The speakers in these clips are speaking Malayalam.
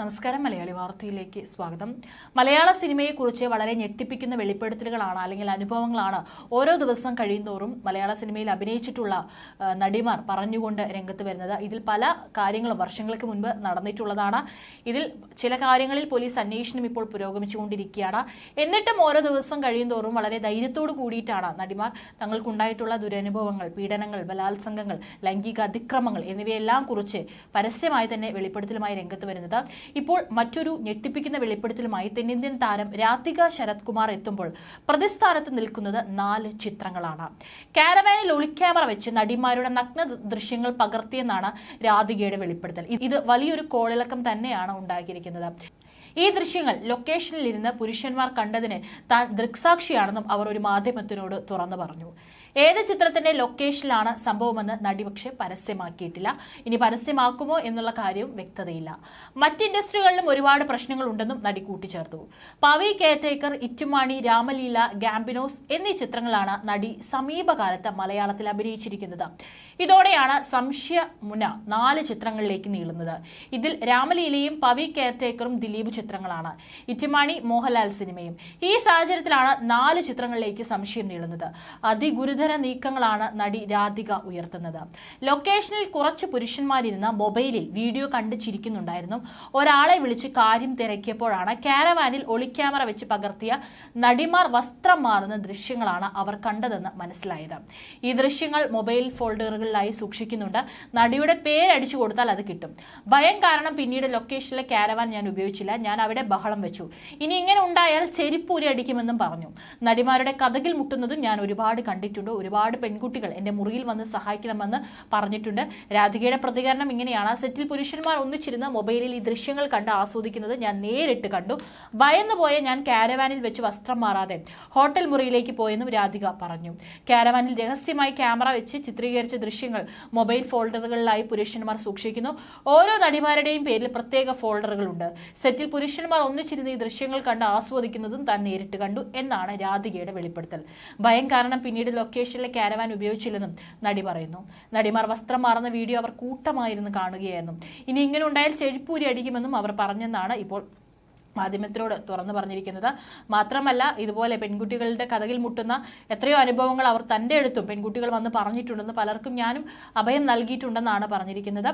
നമസ്കാരം. മലയാളി വാർത്തയിലേക്ക് സ്വാഗതം. മലയാള സിനിമയെക്കുറിച്ച് വളരെ ഞെട്ടിപ്പിക്കുന്ന വെളിപ്പെടുത്തലുകളാണ് അല്ലെങ്കിൽ അനുഭവങ്ങളാണ് ഓരോ ദിവസം കഴിയുന്തോറും മലയാള സിനിമയിൽ അഭിനയിച്ചിട്ടുള്ള നടിമാർ പറഞ്ഞുകൊണ്ട് രംഗത്ത് വരുന്നത്. ഇതിൽ പല കാര്യങ്ങളും വർഷങ്ങൾക്ക് മുൻപ് നടന്നിട്ടുള്ളതാണ്. ഇതിൽ ചില കാര്യങ്ങളിൽ പോലീസ് അന്വേഷണം ഇപ്പോൾ പുരോഗമിച്ചുകൊണ്ടിരിക്കുകയാണ്. എന്നിട്ടും ഓരോ ദിവസം കഴിയുന്തോറും വളരെ ധൈര്യത്തോടു കൂടിയിട്ടാണ് നടിമാർ തങ്ങൾക്കുണ്ടായിട്ടുള്ള ദുരനുഭവങ്ങൾ പീഡനങ്ങൾ ബലാത്സംഗങ്ങൾ ലൈംഗിക അതിക്രമങ്ങൾ എന്നിവയെല്ലാം കുറിച്ച് പരസ്യമായി തന്നെ വെളിപ്പെടുത്തലുമായി രംഗത്ത് വരുന്നത്. ഇപ്പോൾ മറ്റൊരു ഞെട്ടിപ്പിക്കുന്ന വെളിപ്പെടുത്തലുമായി തെന്നിന്ത്യൻ താരം രാധിക ശരത് കുമാർ എത്തുമ്പോൾ പ്രതിസ്ഥാനത്ത് നിൽക്കുന്നത് നാല് ചിത്രങ്ങളാണ്. കാരവാനിൽ ഒളിക്യാമറ വെച്ച് നടിമാരുടെ നഗ്ന ദൃശ്യങ്ങൾ പകർത്തിയെന്നാണ് രാധികയുടെ വെളിപ്പെടുത്തൽ. ഇത് വലിയൊരു കോളിളക്കം തന്നെയാണ് ഉണ്ടാക്കിയിരിക്കുന്നത്. ഈ ദൃശ്യങ്ങൾ ലൊക്കേഷനിൽ ഇരുന്ന് പുരുഷന്മാർ കണ്ടതിന് താൻ ദൃക്സാക്ഷിയാണെന്നും അവർ ഒരു മാധ്യമത്തിനോട് തുറന്നു പറഞ്ഞു. ഏത് ചിത്രത്തിന്റെ ലൊക്കേഷനിലാണ് സംഭവമെന്ന് നടി പക്ഷേ പരസ്യമാക്കിയിട്ടില്ല. ഇനി പരസ്യമാക്കുമോ എന്നുള്ള കാര്യവും വ്യക്തതയില്ല. മറ്റ് ഇൻഡസ്ട്രികളിലും ഒരുപാട് പ്രശ്നങ്ങൾ ഉണ്ടെന്നും നടി കൂട്ടിച്ചേർത്തു. പവി കെയർടേക്കർ ഇറ്റുമാണി രാമലീല ഗാംബിനോസ് എന്നീ ചിത്രങ്ങളാണ് നടി സമീപകാലത്ത് മലയാളത്തിൽ അഭിനയിച്ചിരിക്കുന്നത്. ഇതോടെയാണ് സംശയ മുന നാല് ചിത്രങ്ങളിലേക്ക് നീളുന്നത്. ഇതിൽ രാമലീലയും പവി കെയർടേക്കറും ദിലീപ് ചിത്രങ്ങളാണ്. ഇറ്റുമാണി മോഹൻലാൽ സിനിമയും. ഈ സാഹചര്യത്തിലാണ് നാല് ചിത്രങ്ങളിലേക്ക് സംശയം നീളുന്നത്. അതിഗുരുതര നീക്കങ്ങളാണ് നടി രാധിക ഉയർത്തുന്നത്. ലൊക്കേഷനിൽ കുറച്ച് പുരുഷന്മാരിരുന്ന മൊബൈലിൽ വീഡിയോ കണ്ട് ചിരിക്കുന്നുണ്ടായിരുന്നു. ഒരാളെ വിളിച്ച് കാര്യം തിരക്കിയപ്പോഴാണ് കാരവാനിൽ ഒളിക്യാമറ വെച്ച് പകർത്തിയ നടിമാർ വസ്ത്രം മാറുന്ന ദൃശ്യങ്ങളാണ് അവർ കണ്ടതെന്ന് മനസ്സിലായത്. ഈ ദൃശ്യങ്ങൾ മൊബൈൽ ഫോൾഡറുകളിലായി സൂക്ഷിക്കുന്നുണ്ട്. നടിയുടെ പേരടിച്ചു കൊടുത്താൽ അത് കിട്ടും. ഭയം കാരണം പിന്നീട് ലൊക്കേഷനിലെ കാരവാൻ ഞാൻ ഉപയോഗിച്ചില്ല. ഞാൻ അവിടെ ബഹളം വെച്ചു. ഇനി ഇങ്ങനെ ഉണ്ടായാൽ ചെരിപ്പൂരി അടിക്കുമെന്നും പറഞ്ഞു. നടിമാരുടെ കഥകിൽ മുട്ടുന്നതും ഞാൻ ഒരുപാട് കണ്ടിട്ടുണ്ട്. ഒരുപാട് പെൺകുട്ടികൾ എന്റെ മുറിയിൽ വന്ന് സഹായിക്കണമെന്ന് പറഞ്ഞിട്ടുണ്ട്. രാധികയുടെ പ്രതികരണം ഇങ്ങനെയാണ്. സെറ്റിൽ പുരുഷന്മാർ ഒന്നിച്ചിരുന്ന് മൊബൈലിൽ ഈ ദൃശ്യങ്ങൾ കണ്ട് ആസ്വദിക്കുന്നത് ഞാൻ നേരിട്ട് കണ്ടു. ഭയന്ന് പോയ ഞാൻ കാരവാനിൽ വെച്ച് വസ്ത്രം മാറാതെ ഹോട്ടൽ മുറിയിലേക്ക് പോയെന്നും രാധിക പറഞ്ഞു. കാരവാനിൽ രഹസ്യമായി ക്യാമറ വെച്ച് ചിത്രീകരിച്ച ദൃശ്യങ്ങൾ മൊബൈൽ ഫോൾഡറുകളിലായി പുരുഷന്മാർ സൂക്ഷിക്കുന്നു. ഓരോ നടിമാരുടെയും പേരിൽ പ്രത്യേക ഫോൾഡറുകളുണ്ട്. സെറ്റിൽ പുരുഷന്മാർ ഒന്നിച്ചിരുന്ന് ഈ ദൃശ്യങ്ങൾ കണ്ട് ആസ്വദിക്കുന്നതും താൻ നേരിട്ട് കണ്ടു എന്നാണ് രാധികയുടെ വെളിപ്പെടുത്തൽ. ഭയം കാരണം പിന്നീട് ലൊക്കേഷനിലെ കാരവാൻ ഉപയോഗിച്ചില്ലെന്നും നടി പറയുന്നു. നടിമാർ വസ്ത്രം മാറുന്ന വീഡിയോ അവർ കൂട്ടമായിരുന്നു കാണുകയായിരുന്നു. ഇനി ഇങ്ങനെ ഉണ്ടായാൽ ചെഴിപ്പൂരി അടിക്കുമെന്നും അവർ പറഞ്ഞെന്നാണ് ഇപ്പോൾ മാധ്യമത്തിനോട് തുറന്നു പറഞ്ഞിരിക്കുന്നത്. മാത്രമല്ല ഇതുപോലെ പെൺകുട്ടികളുടെ കഥകിൽ മുട്ടുന്ന എത്രയോ അനുഭവങ്ങൾ അവർ തന്റെ അടുത്തും പെൺകുട്ടികൾ വന്ന് പറഞ്ഞിട്ടുണ്ടെന്ന് പലർക്കും ഞാനും അഭയം നൽകിയിട്ടുണ്ടെന്നാണ് പറഞ്ഞിരിക്കുന്നത്.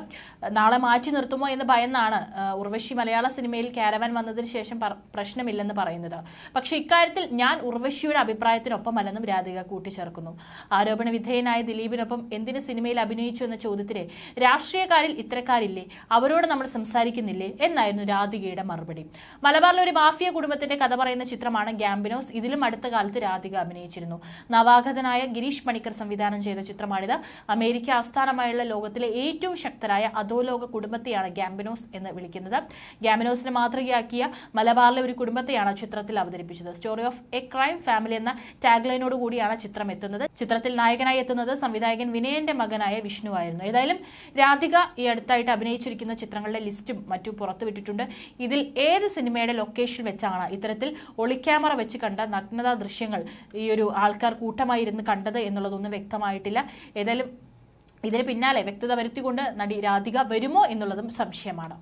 നാളെ മാറ്റി നിർത്തുമോ എന്ന് ഭയന്നാണ് ഉർവശി മലയാള സിനിമയിൽ കാരവാൻ വന്നതിന് ശേഷം പ്രശ്നമില്ലെന്ന് പറയുന്നത്. പക്ഷേ ഇക്കാര്യത്തിൽ ഞാൻ ഉർവശിയുടെ അഭിപ്രായത്തിനൊപ്പമല്ലെന്നും രാധിക കൂട്ടിച്ചേർക്കുന്നു. ആരോപണ വിധേയനായ ദിലീപിനൊപ്പം എന്തിന് സിനിമയിൽ അഭിനയിച്ചു എന്ന ചോദ്യത്തിന് രാഷ്ട്രീയക്കാരിൽ ഇത്തരക്കാരില്ലേ? അവരോട് നമ്മൾ സംസാരിക്കുന്നില്ലേ? എന്നായിരുന്നു രാധികയുടെ മറുപടി. മലബാറിലെ ഒരു മാഫിയ കുടുംബത്തിന്റെ കഥ പറയുന്ന ചിത്രമാണ് ഗ്യാമ്പിനോസ് ഇതിലും അടുത്ത കാലത്ത് രാധിക അഭിനയിച്ചിരുന്നു. നവാഗതനായ ഗിരീഷ് പണിക്കർ സംവിധാനം ചെയ്ത ചിത്രമാണിത്. അമേരിക്ക ആസ്ഥാനമായുള്ള ലോകത്തിലെ ഏറ്റവും ശക്തരായ അധോലോക കുടുംബത്തെയാണ് ഗ്യാമ്പിനോസ് എന്ന് വിളിക്കുന്നത്. ഗ്യാമ്പിനോസിനെ മാതൃകയാക്കിയ മലബാറിലെ ഒരു കുടുംബത്തെയാണ് ചിത്രത്തിൽ അവതരിപ്പിച്ചത്. Story of a crime family എന്ന ടാഗ്ലൈനോട് കൂടിയാണ് ചിത്രം എത്തുന്നത്. ചിത്രത്തിൽ നായകനായി എത്തുന്നത് സംവിധായകൻ വിനയന്റെ മകനായ വിഷ്ണു ആയിരുന്നു. ഏതായാലും രാധിക ഈ അടുത്തായിട്ട് അഭിനയിച്ചിരിക്കുന്ന ചിത്രങ്ങളുടെ ലിസ്റ്റും മറ്റും പുറത്തുവിട്ടിട്ടുണ്ട്. ഇതിൽ ഏത് സിനിമയുടെ ലൊക്കേഷൻ വെച്ചാണ് ഇത്തരത്തിൽ ഒളിക്യാമറ വെച്ച് കണ്ട നഗ്നതാ ദൃശ്യങ്ങൾ ഈ ഒരു ആൾക്കാർ കൂട്ടമായി ഇരുന്ന് കണ്ടത് എന്നുള്ളതൊന്നും വ്യക്തമായിട്ടില്ല. ഏതായാലും ഇതിന് പിന്നാലെ വ്യക്തത വരുത്തിക്കൊണ്ട് നടി രാധിക വരുമോ എന്നുള്ളതും സംശയമാണ്.